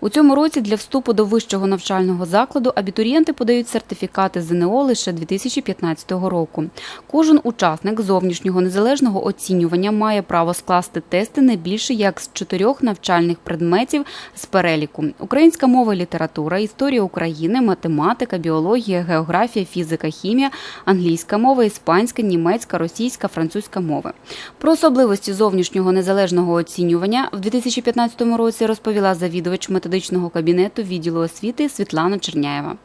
У цьому році для вступу до вищого навчального закладу абітурієнти подають сертифікати ЗНО лише 2015 року. Кожен учасник зовнішнього незалежного оцінювання має право скласти тести не більше як з чотирьох навчальних предметів з переліку: українська мова, і література, історія України, математика, біологія, географія, фізика, хімія, англійська мова, іспанська, німецька, російська, французька мови. Про особливості зовнішнього незалежного оцінювання в 2015 році розповіла завідувач методичного кабінету відділу освіти Світлана Черняєва.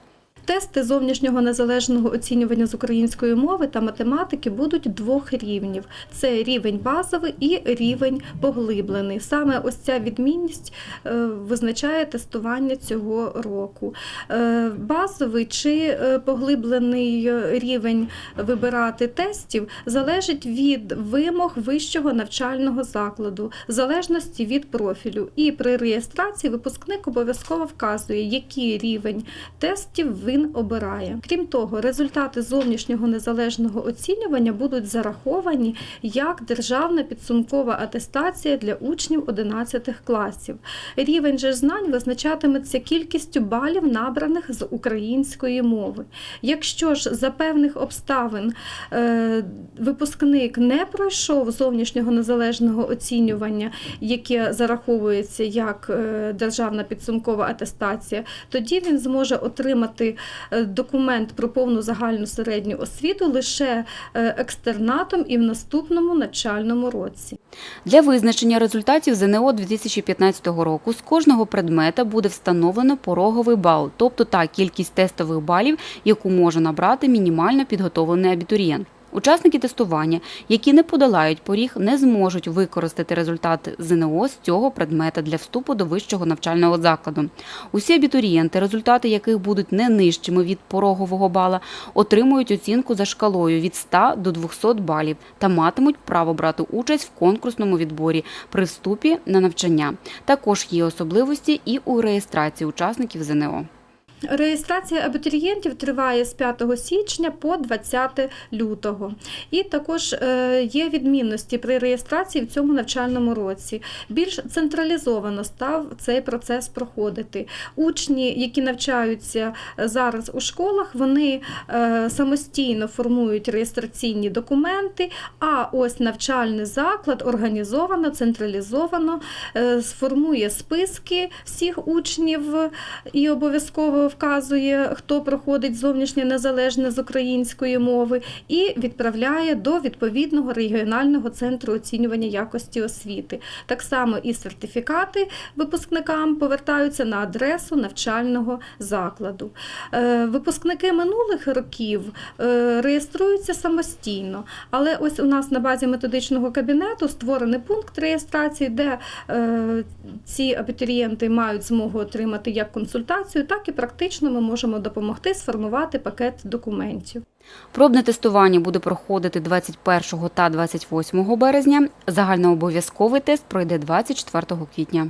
Тести зовнішнього незалежного оцінювання з української мови та математики будуть двох рівнів: це рівень базовий і рівень поглиблений. Саме ось ця відмінність е, визначає тестування цього року. Е, Базовий чи е, поглиблений рівень вибирати тестів залежить від вимог вищого навчального закладу, в залежності від профілю. І при реєстрації випускник обов'язково вказує, який рівень тестів він обирає. Крім того, результати зовнішнього незалежного оцінювання будуть зараховані як державна підсумкова атестація для учнів 11 класів. Рівень же знань визначатиметься кількістю балів, набраних з української мови. Якщо ж за певних обставин е, випускник не пройшов зовнішнього незалежного оцінювання, яке зараховується як е, державна підсумкова атестація, тоді він зможе отримати документ про повну загальну середню освіту лише е, екстернатом і в наступному навчальному році. Для визначення результатів ЗНО 2015 року з кожного предмета буде встановлено пороговий бал, тобто та кількість тестових балів, яку може набрати мінімально підготовлений абітурієнт. Учасники тестування, які не подолають поріг, не зможуть використати результат ЗНО з цього предмета для вступу до вищого навчального закладу. Усі абітурієнти, результати яких будуть не нижчими від порогового бала, отримують оцінку за шкалою від 100 до 200 балів та матимуть право брати участь в конкурсному відборі при вступі на навчання. Також є особливості і у реєстрації учасників ЗНО. Реєстрація абітурієнтів триває з 5 січня по 20 лютого. І також е, є відмінності при реєстрації в цьому навчальному році. Більш централізовано став цей процес проходити. Учні, які навчаються зараз у школах, вони е, самостійно формують реєстраційні документи, а ось навчальний заклад організовано, централізовано е, сформує списки всіх учнів і обов'язково вказує, хто проходить зовнішнє незалежне з української мови, і відправляє до відповідного регіонального центру оцінювання якості освіти. Так само і сертифікати випускникам повертаються на адресу навчального закладу. Е, Випускники минулих років е, реєструються самостійно, але ось у нас на базі методичного кабінету створений пункт реєстрації, де е, ці абітурієнти мають змогу отримати як консультацію, так і практично ми можемо допомогти сформувати пакет документів. Пробне тестування буде проходити 21 та 28 березня. Загальнообов'язковий тест пройде 24 квітня.